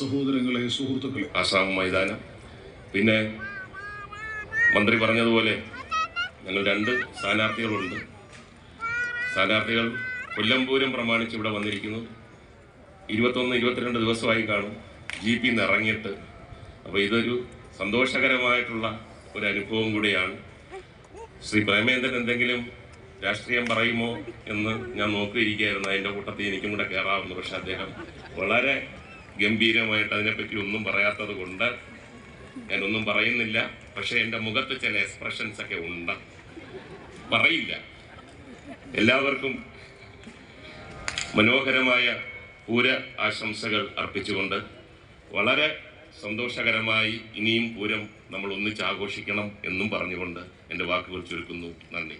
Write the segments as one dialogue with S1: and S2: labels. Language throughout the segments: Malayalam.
S1: സഹോദരങ്ങളെ സുഹൃത്തുക്കളെ.
S2: ആസാം മൈതാനം. പിന്നെ മന്ത്രി പറഞ്ഞതുപോലെ ഞങ്ങൾ രണ്ട് സ്ഥാനാർത്ഥികളുണ്ട്. സ്ഥാനാർത്ഥികൾ കൊല്ലംപൂരം പ്രമാണിച്ച് ഇവിടെ വന്നിരിക്കുന്നു. ഇരുപത്തൊന്ന് ഇരുപത്തിരണ്ട് ദിവസമായി കാണും. ജി പി ഇറങ്ങിയിട്ട്. അപ്പോൾ ഇതൊരു സന്തോഷകരമായിട്ടുള്ള ഒരു അനുഭവം കൂടിയാണ്. ശ്രീ പ്രേമേന്ദ്രൻ എന്തെങ്കിലും രാഷ്ട്രീയം പറയുമോ എന്ന് ഞാൻ നോക്കിയിരിക്കുകയായിരുന്നു. അതിന്റെ കൂട്ടത്തിൽ എനിക്കും കൂടെ കയറാവുന്നു പക്ഷെ അദ്ദേഹം വളരെ ഗംഭീരമായിട്ട് അതിനെപ്പറ്റി ഒന്നും പറയാത്തത് കൊണ്ട് ഞാനൊന്നും പറയുന്നില്ല. പക്ഷെ എന്റെ മുഖത്ത് ചില എക്സ്പ്രഷൻസ് ഒക്കെ ഉണ്ട്. പറയില്ല. എല്ലാവർക്കും മനോഹരമായ പൂര ആശംസകൾ അർപ്പിച്ചുകൊണ്ട് വളരെ സന്തോഷകരമായി ഇനിയും പൂരം നമ്മൾ ഒന്നിച്ച് ആഘോഷിക്കണം എന്നും പറഞ്ഞുകൊണ്ട് എന്റെ വാക്കുകൾ ചുരുക്കുന്നു. നന്ദി.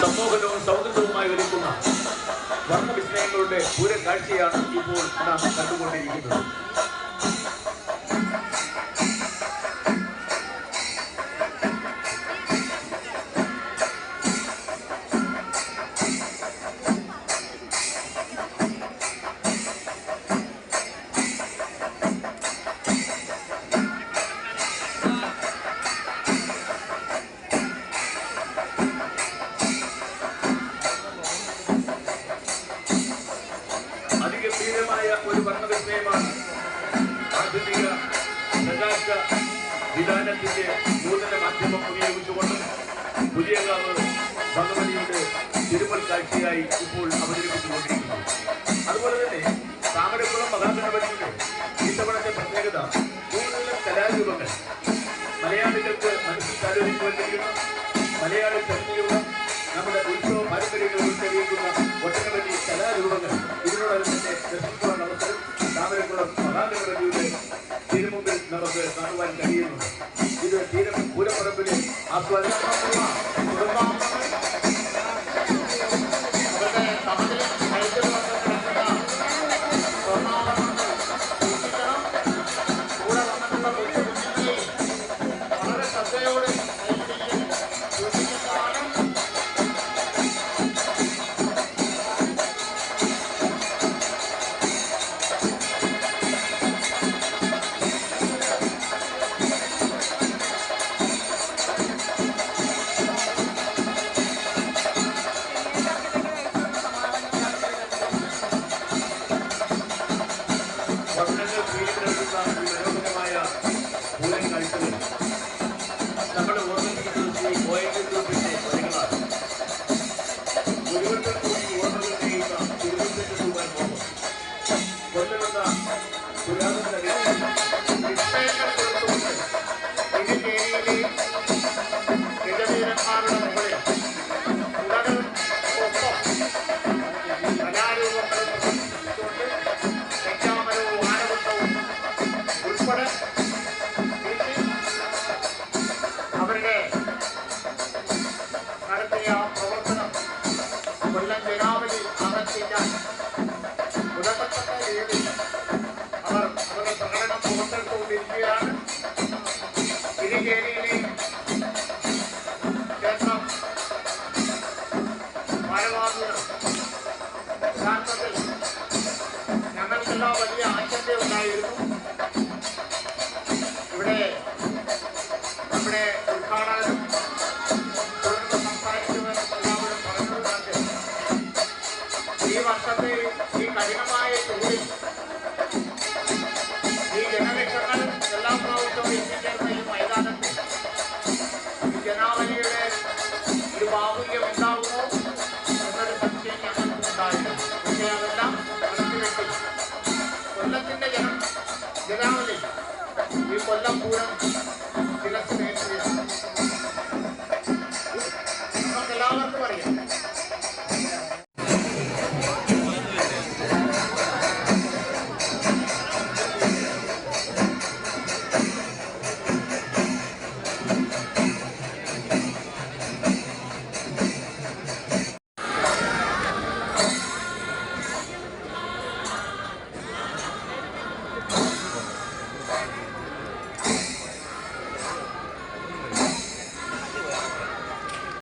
S3: സമൂഹവും സൗഹൃദവുമായി പൂര കാഴ്ചയാണ് ഇപ്പോൾ നാം കണ്ടുകൊണ്ടിരിക്കുന്നത്. ആധുനിക പ്രകാശ വിധാനത്തിന്റെ നൂതന മാധ്യമം ഉപയോഗിച്ചുകൊണ്ട് പുതിയകാവ് ഭഗവതിയുടെ തിരുമൽ കാഴ്ചയായി ഇപ്പോൾ അവതരിപ്പിച്ചുകൊണ്ടിരിക്കുന്നു. അതുപോലെ തന്നെ താമരക്കുളം മഹാഗണപതിയുടെ ഇത്തവണത്തെ പ്രത്യേകത കൂടുതലും കലാരൂപങ്ങൾ. മലയാളികൾക്ക് മനസ്സിൽ താലോലിക്കുവാൻ കഴിയുന്ന മലയാളി തനിമയുള്ള നമ്മുടെ ഉത്സവ പാരമ്പര്യങ്ങൾ ഉൾക്കൊള്ളിക്കുന്ന ഒട്ടനവധി കലാരൂപങ്ങൾ ഇതിനോടകം തന്നെ അവസരം താമരക്കുളം തിരുമുമ്പിൽ നമുക്ക് കാണുവാൻ കഴിയുന്നു. ഇത് തീരം പൂരപ്പറമ്പിലെ ആസ്വാദന വർണങ്ങൾ വീടിനെടുക്കുന്ന മനോഹരമായ പൂരം കാഴ്ചകൾ നമ്മൾ ഓർമ്മിപ്പിക്കുന്നത് ശ്രീ ഒരുവട്ടം
S4: അകറ്റിക്കാൻ ഉടക്കത്തക്ക രീതിയിൽ അവർ അവരുടെ പ്രകടനം പുറത്തെടുത്തുകൊണ്ടിരിക്കുകയാണ്. തിരുചേരിയിലെ ക്ഷേത്രം ഭാരവാഹികൾ യഥാർത്ഥത്തിൽ ഞങ്ങൾക്കെല്ലാം വലിയ ആശങ്കയുണ്ടായിരുന്നു. ഭാവികം ഉണ്ടാകുമോ എന്നൊരു സംശയം ഞങ്ങൾക്ക് ഉണ്ടായിരുന്നു പക്ഷേ അതെല്ലാം ഈ കൊല്ലം പൂരം ചില സ്നേഹത്തിൽ